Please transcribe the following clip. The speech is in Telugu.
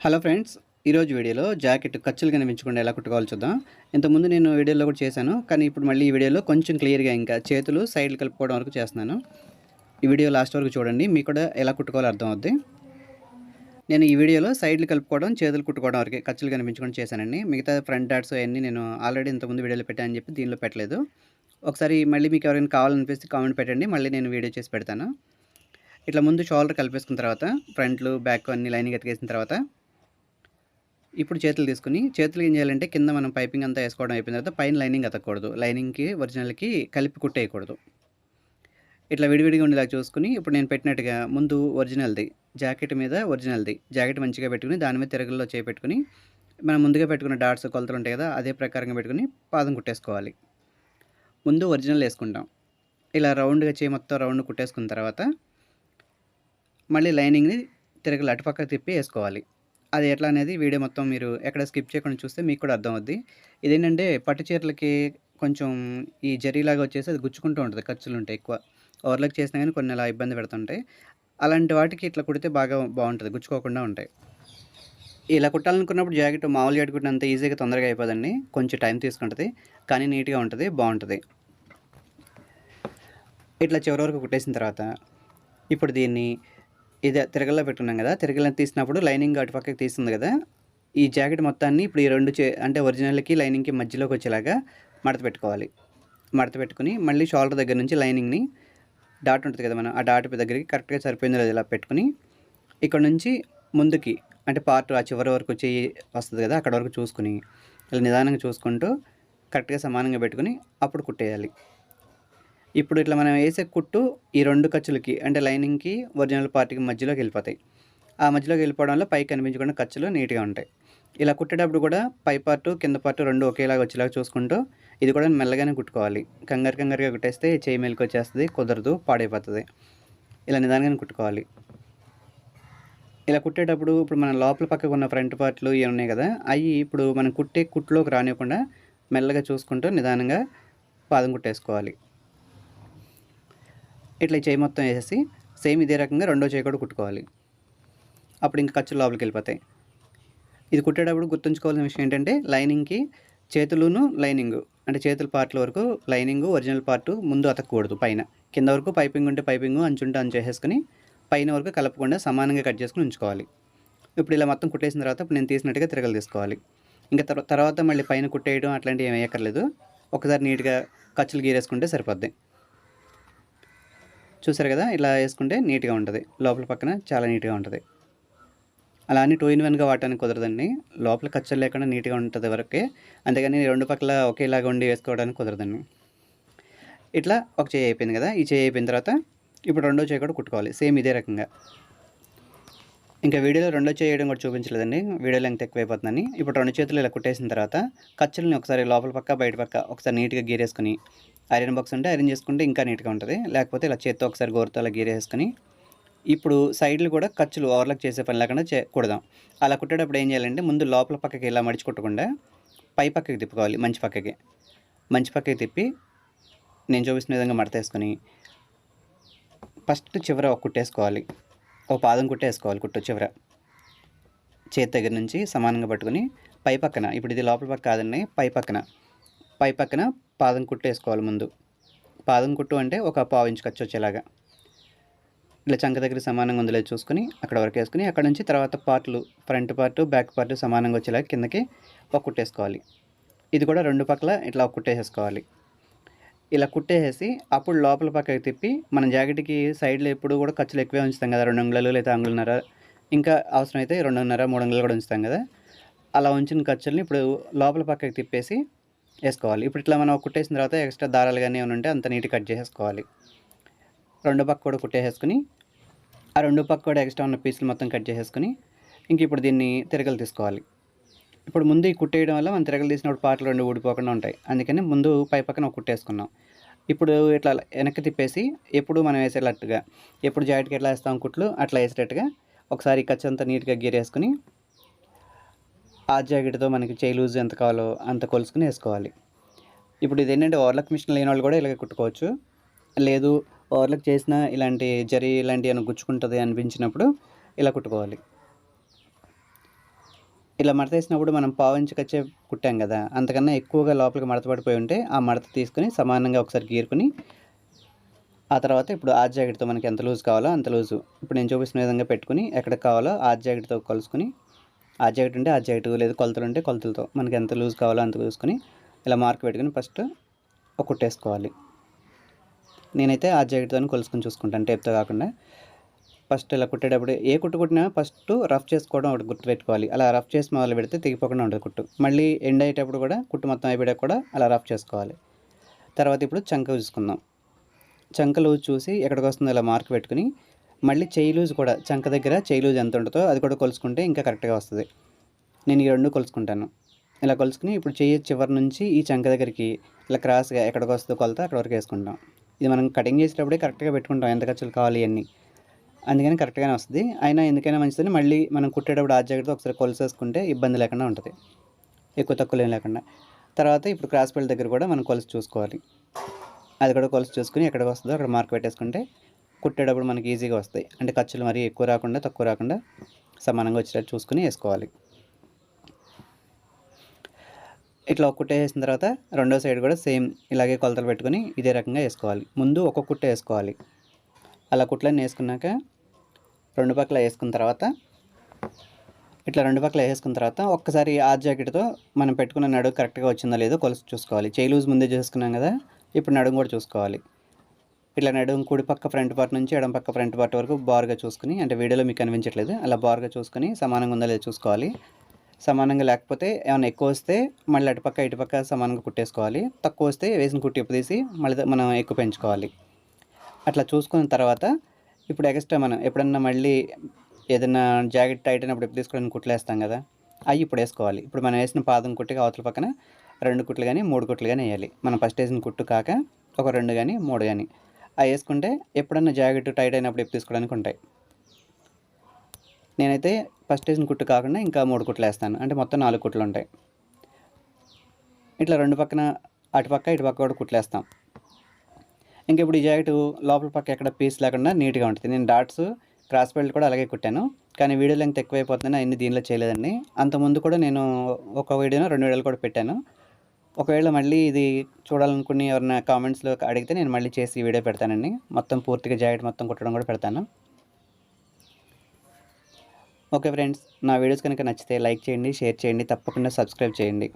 హలో ఫ్రెండ్స్ ఈరోజు వీడియోలో జాకెట్ ఖర్చులు కనిపించకుండా ఎలా కుట్టుకోవాలి చూద్దాం. ఇంతకుముందు నేను వీడియోలో కూడా చేశాను కానీ ఇప్పుడు మళ్ళీ ఈ వీడియోలో కొంచెం క్లియర్గా ఇంకా చేతులు సైడ్లు కలుపుకోవడం వరకు చేస్తున్నాను. ఈ వీడియో లాస్ట్ వరకు చూడండి మీకు కూడా ఎలా కుట్టుకోవాలో అర్థం అవుద్ది నేను ఈ వీడియోలో సైడ్లు కలుపుకోవడం చేతులు కుట్టుకోవడం వరకు ఖర్చులు కనిపించకుండా చేశానండి. మిగతా ఫ్రంట్ డాట్స్ అవన్నీ నేను ఆల్రెడీ ఇంతకుముందు వీడియోలో పెట్టానని చెప్పి దీనిలో పెట్టలేదు. ఒకసారి మళ్ళీ మీకు ఎవరైనా కావాలనిపిస్తే కామెంట్ పెట్టండి మళ్ళీ నేను వీడియో చేసి పెడతాను. ఇట్లా ముందు షోల్డర్ కలిపేసుకున్న తర్వాత ఫ్రంట్లు బ్యాక్ అన్ని లైనింగ్ ఎత్తికేసిన తర్వాత ఇప్పుడు చేతులు తీసుకుని చేతులు ఏం చేయాలంటే కింద మనం పైపింగ్ అంతా వేసుకోవడం అయిపోయిన తర్వాత పైన లైనింగ్ అతకూడదు లైనింగ్కి ఒరిజినల్కి కలిపి కుట్టేయకూడదు. ఇట్లా విడివిడిగా ఉండేలా చూసుకుని ఇప్పుడు నేను పెట్టినట్టుగా ముందు ఒరిజినల్ది జాకెట్ మీద ఒరిజినల్ది జాకెట్ మంచిగా పెట్టుకుని దాని మీద తిరగల్లో చేపెట్టుకుని మనం ముందుగా పెట్టుకున్న డాట్స్ కొలతలు ఉంటాయి కదా అదే ప్రకారంగా పెట్టుకుని పాదం కుట్టేసుకోవాలి. ముందు ఒరిజినల్ వేసుకుంటాం. ఇలా రౌండ్గా చేయి మొత్తం రౌండ్ కుట్టేసుకున్న తర్వాత మళ్ళీ లైనింగ్ని తిరగలు అటుపక్క తిప్పి వేసుకోవాలి. అది ఎట్లా అనేది వీడియో మొత్తం మీరు ఎక్కడ స్కిప్ చేయకుండా చూస్తే మీకు కూడా అర్థమవుద్ది. ఇదేంటంటే పట్టు చీరలకి కొంచెం ఈ జరీలాగా వచ్చేసి అది గుచ్చుకుంటూ ఉంటుంది ఖర్చులు ఉంటాయి ఎక్కువ. ఓవర్లకు చేసినా కానీ కొన్ని అలా ఇబ్బంది పెడుతుంటాయి. అలాంటి వాటికి ఇట్లా కుడితే బాగా బాగుంటుంది గుచ్చుకోకుండా ఉంటాయి. ఇలా కుట్టాలనుకున్నప్పుడు జాకెట్ మామూలు జాకెట్ ఈజీగా తొందరగా అయిపోదండి. కొంచెం టైం తీసుకుంటుంది కానీ నీట్గా ఉంటుంది బాగుంటుంది. ఇట్లా చివరి వరకు కుట్టేసిన తర్వాత ఇప్పుడు దీన్ని ఇది తిరగల్లో పెట్టుకున్నాం కదా తిరగల్లో తీసినప్పుడు లైనింగ్ అటు పక్కకి తీస్తుంది కదా ఈ జాకెట్ మొత్తాన్ని ఇప్పుడు ఈ రెండు చే అంటే ఒరిజినల్కి లైనింగ్కి మధ్యలోకి వచ్చేలాగా మడత పెట్టుకోవాలి. మడత పెట్టుకుని మళ్ళీ షోల్డర్ దగ్గర నుంచి లైనింగ్ని డాట్ ఉంటుంది కదా మనం ఆ డాట్ దగ్గరికి కరెక్ట్గా సరిపోయిందో లేదు ఇలా పెట్టుకుని ఇక్కడ నుంచి ముందుకి అంటే పార్ట్ ఆ చివరి వరకు వచ్చి వస్తుంది కదా అక్కడ వరకు చూసుకుని ఇలా నిదానంగా చూసుకుంటూ కరెక్ట్గా సమానంగా పెట్టుకుని అప్పుడు కుట్టేయాలి. ఇప్పుడు ఇట్లా మనం వేసే కుట్టు ఈ రెండు ఖర్చులకి అంటే లైనింగ్కి ఒరిజినల్ పార్ట్కి మధ్యలోకి వెళ్ళిపోతాయి. ఆ మధ్యలోకి వెళ్ళిపోవడం వల్ల పై కనిపించకుండా ఖర్చులు నీట్గా ఉంటాయి. ఇలా కుట్టేటప్పుడు కూడా పై పార్టు కింద పార్టు రెండు ఒకేలాగా వచ్చేలాగా చూసుకుంటూ ఇది కూడా మెల్లగానే కుట్టుకోవాలి. కంగారు కంగారుగా కుట్టేస్తే చేయి మెలికి వచ్చేస్తుంది కుదరదు పాడైపోతుంది. ఇలా నిదానంగానే కుట్టుకోవాలి. ఇలా కుట్టేటప్పుడు ఇప్పుడు మన లోపల పక్కకు ఉన్న ఫ్రంట్ పార్ట్లు ఇవి ఉన్నాయి కదా అవి ఇప్పుడు మనం కుట్టే కుట్లోకి రానివ్వకుండా మెల్లగా చూసుకుంటూ నిదానంగా పాదం కుట్టేసుకోవాలి. ఇట్లా ఈ చేయి మొత్తం వేసేసి సేమ్ ఇదే రకంగా రెండో చేయి కూడా కుట్టుకోవాలి. అప్పుడు ఇంకా ఖర్చులు లోపలికి వెళ్ళిపోతాయి. ఇది కుట్టేటప్పుడు గుర్తుంచుకోవాల్సిన విషయం ఏంటంటే లైనింగ్కి చేతులును లైనింగ్ అంటే చేతుల పార్ట్ల వరకు లైనింగ్ ఒరిజినల్ పార్ట్ ముందు అతకూడదు పైన. కింద వరకు పైపింగ్ ఉంటే పైపింగ్ అంచుంటే అంచు చేసేసుకుని పైన వరకు కలపకుండా సమానంగా కట్ చేసుకుని ఉంచుకోవాలి. ఇప్పుడు ఇలా మొత్తం కుట్టేసిన తర్వాత ఇప్పుడు నేను తీసినట్టుగా తిరగలు తీసుకోవాలి. ఇంకా తర్వాత మళ్ళీ పైన కుట్టేయడం అట్లాంటివి ఏమి ఒకసారి నీట్గా ఖర్చులు గీరేసుకుంటే సరిపోద్ది. చూసారు కదా? ఇలా వేసుకుంటే నీట్గా ఉంటుంది. లోపల పక్కన చాలా నీట్గా ఉంటుంది. అలా అని టూ ఇన్ వన్గా వాడటానికి కుదరదండి. లోపల ఖర్చులు లేకుండా నీట్గా ఉంటుంది వరకే. అంతేగాని రెండు పక్కల ఒకేలాగా ఉండి వేసుకోవడానికి కుదరదండి. ఇట్లా ఒక చేయి అయిపోయింది కదా? ఈ చేయి అయిపోయిన తర్వాత ఇప్పుడు రెండో చేయి కూడా కుట్టుకోవాలి. సేమ్ ఇదే రకంగా. ఇంకా వీడియోలో రెండో చేయి వేయడం కూడా చూపించలేదండి. వీడియో లెంగ్త్ ఎక్కువైపోతుందని. ఇప్పుడు రెండు చేతులు ఇలా కుట్టేసిన తర్వాత ఖర్చులని ఒకసారి లోపల పక్క బయట పక్క ఒకసారి నీట్గా గీరేసుకుని ఐరన్ బాక్స్ ఉంటే ఐరన్ చేసుకుంటే ఇంకా నీట్గా ఉంటుంది. లేకపోతే ఇలా చేత్తో ఒకసారి గోరుతో అలా గీరేసుకుని ఇప్పుడు సైడ్లు కూడా ఖర్చులు ఓవర్లాక్ చేసే పని లేకుండా చే కుడదాం. అలా కుట్టేటప్పుడు ఏం చేయాలంటే ముందు లోపల పక్కకి ఇలా మడిచి కుట్టకుండా పై పక్కకి తిప్పుకోవాలి మంచి పక్కకి. మంచి పక్కకి తిప్పి నేను చూపిస్తున్న విధంగా మడతేసుకొని ఫస్ట్ చివర ఒక కుట్టేసుకోవాలి ఒక పాదం కుట్టేసుకోవాలి కుట్టు చివర. చేతి దగ్గర నుంచి సమానంగా పట్టుకొని పై పక్కన ఇప్పుడు ఇది లోపల పక్క కాదండి పై పక్కన. పై పక్కన పాదం కుట్టు వేసుకోవాలి ముందు. పాదం కుట్టు అంటే ఒక పావు ఇంచు ఖర్చు వచ్చేలాగా. ఇలా చంక దగ్గర సమానంగా ఉందో చూసుకుని అక్కడ వరకు వేసుకుని అక్కడ నుంచి తర్వాత పార్ట్లు ఫ్రంట్ పార్ట్ బ్యాక్ పార్ట్ సమానంగా వచ్చేలాగా కిందకి ఒక కుట్టేసుకోవాలి ఇది కూడా రెండు పక్కల ఇట్లా ఒక కుట్టేసేసుకోవాలి ఇలా కుట్టేసేసి అప్పుడు లోపల పక్కకి తిప్పి మన జాకెట్కి సైడ్లో ఎప్పుడు కూడా ఖర్చులు ఎక్కువే ఉంచుతాం కదా రెండు అంగుళాలు లేదా అంగుళన్నర. ఇంకా అవసరమైతే రెండున్నర మూడు అంగుళాలు కూడా ఉంచుతాం కదా. అలా ఉంచిన ఖర్చుల్ని ఇప్పుడు లోపల పక్కకి తిప్పేసి వేసుకోవాలి. ఇప్పుడు ఇట్లా మనం కుట్టేసిన తర్వాత ఎక్స్ట్రా దారాలు కానీ ఏమైనా ఉంటే అంత నీట్గా కట్ చేసేసుకోవాలి. రెండు పక్క కూడా కుట్టేసేసుకుని ఆ రెండు పక్క కూడా ఎక్స్ట్రా ఉన్న పీసులు మొత్తం కట్ చేసేసుకుని ఇంక ఇప్పుడు దీన్ని తిరగలు తీసుకోవాలి. ఇప్పుడు ముందు ఈ కుట్టేయడం వల్ల మనం తిరగలు తీసినప్పుడు పాటలు రెండు ఊడిపోకుండా ఉంటాయి. అందుకని ముందు పై పక్కన ఒక కుట్టేసుకున్నాం. ఇప్పుడు ఇట్లా వెనక్కి తిప్పేసి ఎప్పుడు మనం వేసేటట్టుగా ఎప్పుడు జాకెట్కి ఎట్లా వేస్తాం కుట్లు అట్లా వేసేటట్టుగా ఒకసారి ఖర్చు అంతా నీట్గా గీరేసుకుని ఆ జాకెట్తో మనకి చేయి లూజ్ ఎంత కావాలో అంత కొలుసుకుని వేసుకోవాలి. ఇప్పుడు ఇది ఏంటంటే ఓవర్లక్ మిషన్ లేని వాళ్ళు కూడా ఇలాగ కుట్టుకోవచ్చు. లేదు ఓవర్లక్ చేసిన ఇలాంటి జరీ ఇలాంటివి ఏమైనా గుచ్చుకుంటుంది అనిపించినప్పుడు ఇలా కుట్టుకోవాలి. ఇలా మడత వేసినప్పుడు మనం పావు ఇంచుకి వచ్చే కుట్టాం కదా అంతకన్నా ఎక్కువగా లోపలికి మడత పడిపోయి ఉంటే ఆ మడత తీసుకుని సమానంగా ఒకసారి గీరుకుని ఆ తర్వాత ఇప్పుడు ఆ జాకెట్తో మనకి ఎంత లూజ్ కావాలో అంత లూజు. ఇప్పుడు నేను చూపిస్తున్న విధంగా పెట్టుకుని ఎక్కడ కావాలో ఆ జాకెట్తో కలుసుకుని ఆ జాకెట్ ఉంటే ఆ జాకెట్ లేదు కొలతలు ఉంటే కొలతలతో. మనకి ఎంత లూజ్ కావాలో అంత చూసుకొని ఇలా మార్క్ పెట్టుకుని ఫస్ట్ ఒక కుట్టేసుకోవాలి నేనైతే ఆ జాకెట్తో కొలుసుకొని చూసుకుంటాను టేప్తో కాకుండా. ఫస్ట్ ఇలా కుట్టేటప్పుడు ఏ కుట్టు కుట్టినా ఫస్ట్ రఫ్ చేసుకోవడం ఒకటి గుర్తుపెట్టుకోవాలి. అలా రఫ్ చేసి మొదలు పెడితే తెగిపోకుండా ఉంటుంది కుట్టు. మళ్ళీ ఎండ్ అయ్యేటప్పుడు కూడా కుట్టు మొత్తం అయిపోయాక కూడా అలా రఫ్ చేసుకోవాలి. తర్వాత ఇప్పుడు చంక చూసుకుందాం. చంక లూజ్ చూసి ఎక్కడికి వస్తుందో ఇలా మార్క్ పెట్టుకుని మళ్ళీ చేయి లూజ్ కూడా చంక దగ్గర చేయి లూజ్ ఎంత ఉంటుందో అది కూడా కొలుసుకుంటే ఇంకా కరెక్ట్గా వస్తుంది. నేను ఈ రెండు కొలుసుకుంటాను. ఇలా కొలుసుకుని ఇప్పుడు చేయి చివరి నుంచి ఈ చంక దగ్గరికి ఇలా క్రాస్గా ఎక్కడికి వస్తుందో కొలత అక్కడ వరకు వేసుకుంటాం. ఇది మనం కటింగ్ చేసేటప్పుడే కరెక్ట్గా పెట్టుకుంటాం ఎంత ఖర్చులు కావాలి అన్నీ. అందుకని కరెక్ట్గానే వస్తుంది. అయినా ఎందుకైనా మంచిదని మళ్ళీ మనం కుట్టేటప్పుడు ఆ జాగ్రత్త ఒకసారి కొలిసేసుకుంటే ఇబ్బంది లేకుండా ఉంటుంది. ఎక్కువ తక్కువ ఏం లేకుండా. తర్వాత ఇప్పుడు క్రాస్ బెల్ట్ దగ్గర కూడా మనం కొలిసి చూసుకోవాలి. అది కూడా కొలిసి చూసుకుని ఎక్కడికి వస్తుందో అక్కడ మార్క్ పెట్టేసుకుంటే కుట్టేటప్పుడు మనకి ఈజీగా వస్తాయి. అంటే ఖర్చులు మరీ ఎక్కువ రాకుండా తక్కువ రాకుండా సమానంగా వచ్చేటట్టు చూసుకుని వేసుకోవాలి. ఇట్లా ఒక కుట్ట వేసిన తర్వాత రెండో సైడ్ కూడా సేమ్ ఇలాగే కొలతలు పెట్టుకుని ఇదే రకంగా వేసుకోవాలి. ముందు ఒక కుట్ట వేసుకోవాలి. అలా కుట్లన్నీ వేసుకున్నాక రెండు పక్కల వేసుకున్న తర్వాత ఇట్లా రెండు పక్కల వేసుకున్న తర్వాత ఒక్కసారి ఆ జాకెట్తో మనం పెట్టుకున్న నడుగు కరెక్ట్గా వచ్చిందో లేదో కొలుసు చూసుకోవాలి. చేయి లూజ్ ముందే చూసుకున్నాం కదా ఇప్పుడు నడుము కూడా చూసుకోవాలి. ఇట్లా నడుము కుడి పక్క ఫ్రంట్ పార్ట్ నుంచి ఎడం పక్క ఫ్రంట్ పార్ట్ వరకు బార్గా చూసుకుని అంటే వీడియోలో మీకు కనిపించట్లేదు అలా బార్గా చూసుకుని సమానంగా ఉందా లేదో చూసుకోవాలి. సమానంగా లేకపోతే ఏమైనా ఎక్కువ వస్తే మళ్ళీ అటుపక్క ఇటుపక్క సమానంగా కుట్టేసుకోవాలి. తక్కువ వస్తే వేసిన కుట్టి ఇప్పు తీసి మళ్ళీ మనం ఎక్కువ పెంచుకోవాలి. అట్లా చూసుకున్న తర్వాత ఇప్పుడు ఎక్స్ట్రా మనం ఎప్పుడన్నా మళ్ళీ ఏదైనా జాకెట్ టైట్ అయినప్పుడు ఎప్పుడు తీసుకోవడానికి కుట్లేస్తాం కదా అవి ఇప్పుడు వేసుకోవాలి. ఇప్పుడు మనం వేసిన పాదం కుట్టిగా అవతల పక్కన రెండు కుట్లు కానీ మూడు కుట్లు కానీ వేయాలి. మనం ఫస్ట్ వేసిన కుట్టు కాక ఒక రెండు కానీ మూడు కానీ అవి వేసుకుంటే ఎప్పుడన్నా జాకెట్ టైట్ అయినప్పుడు ఎప్పుడు తీసుకోవడానికి ఉంటాయి. నేనైతే ఫస్ట్ వేసిన కుట్టు కాకుండా ఇంకా మూడు కుట్లు వేస్తాను. అంటే మొత్తం నాలుగు కుట్లు ఉంటాయి. ఇట్లా రెండు పక్కన అటుపక్క ఇటుపక్క కూడా కుట్లు వేస్తాం. ఇంకా ఇప్పుడు ఈ జాకెట్ లోపల పక్క ఎక్కడ పీస్ లేకుండా నీట్గా ఉంటుంది. నేను డాట్స్ క్రాస్ బెల్ట్ కూడా అలాగే కుట్టాను. కానీ వీడియో లెంగ్త్ ఎక్కువైపోతుందని అన్ని దీనిలో చేయలేదండి. అంతకుముందు కూడా నేను ఒక వీడియోను రెండు వీడియోలు కూడా పెట్టాను. ఒకవేళ మళ్ళీ ఇది చూడాలనుకుని ఎవరైనా కామెంట్స్లో అడిగితే నేను మళ్ళీ చేసి వీడియో పెడతానండి. మొత్తం పూర్తిగా జాకెట్ మొత్తం కుట్టడం కూడా పెడతాను. ఓకే ఫ్రెండ్స్ నా వీడియోస్ కనుక నచ్చితే లైక్ చేయండి షేర్ చేయండి తప్పకుండా సబ్స్క్రైబ్ చేయండి.